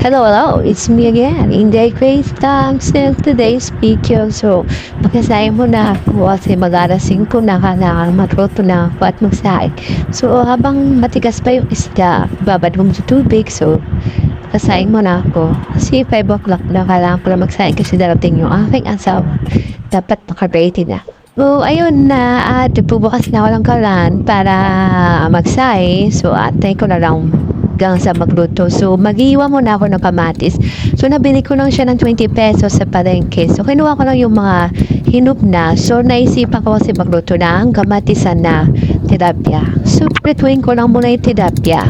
Hello, hello, it's me again, Inday Grace Times and today's video. So, magkasaya mo na ako kasi mag-arasing ko na kailangan matuto na ako at magsaing. So, habang matigas pa yung isda, babad mo sa tubig. So, kasaing mo na ako. Kasi 5 o'clock na kailangan ko na magsaing kasi darating yung aking asawa. Dapat naka-ready na. So, ayun na at bubukas na ako ng kalan para magsaing. So, atay ko na lang hanggang sa magluto. So, mag-iwan muna ako ng kamatis. So, nabili ko lang siya ng 20 pesos sa palengke. So, kinuha ko lang yung mga hinup na. So, naisipan ko kasi magluto ng kamatisan na tilapia. So, prituin ko lang muna yung tilapia.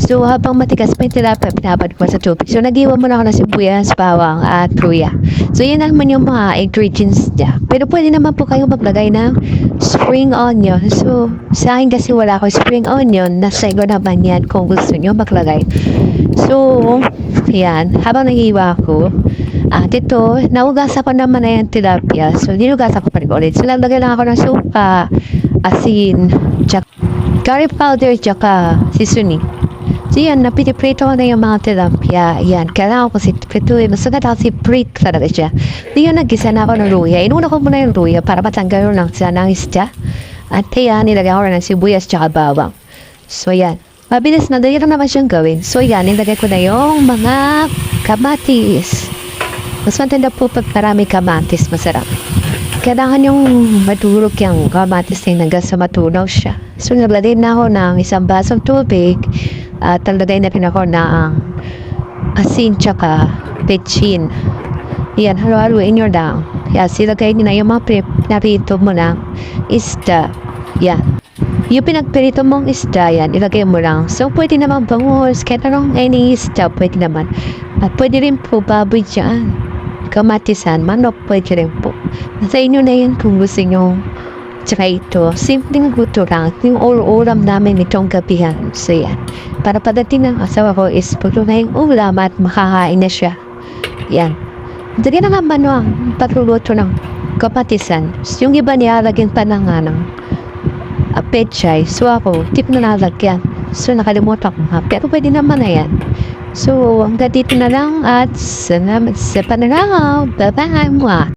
So, habang matigas pa yung tilapia, pinabad ko sa tubig. So, nag-iwan muna ako ng sibuyas, bawang, at luya. So, yun naman yung mga ingredients niya. Pero pwede naman po kayo maglagay ng spring onion. So, sa akin kasi wala ako spring onion. Nasa ko naman yan kung gusto nyo maglagay. So, yan. Habang nag-iwa ako, at ito, naugasan ko naman na yung tilapia. So, nilugasan ko pa rin ulit. So, lang ako ng supa, asin, tsaka curry powder, tsaka seasoning. So, yan, napitiprito ko na yung mga tilapia. Yan, kailangan ko si prituin. Mas agad ako si prit talaga siya. Yun, nagisa na ako ng luya. Inuna ko muna yung luya para matanggal yung ng ng isda. At kaya, nilagay ko ng sibuyas tsaka bawang. So, yan. Mabilis na, dali lang naman siyang gawin. So, yan, nilagay ko na yung mga kamatis. Mas matanda po pag marami kamatis, masarap. Kailangan yung madurog yung kamatis na hanggang sa matunaw siya. So, naglagay na ako ng isang basong tubig at naglagay na rin ako ng asin tsaka petchin. Yan, halo-haloin nyo lang. Yan, silagay nyo na yung mga pre- narito mo na isda. Yan. Yung pinagperito mong isda yan, ilagay mo lang. So, pwede naman bangus, kahit anong any isda, pwede naman. At pwede rin po baboy dyan. Kamatisan, manok, pwede rin po. Nasa inyo na yun kung gusto nyo Tsaka ito, simpleng luto lang. Yung ulam namin itong gabihan. So yan. Para padating ng asawa ko is pagluto na yung ulam at makakain na siya. Yan. Dali na naman no, ang pagluluto ng kapatisan. Yung iba nilalagyan pa ng ano, uh, pechay. So ako, tip na nalagyan. So nakalimutan ko nga. Pero pwede naman na yan. So hanggang dito na lang at salamat sa pananaw. Bye-bye.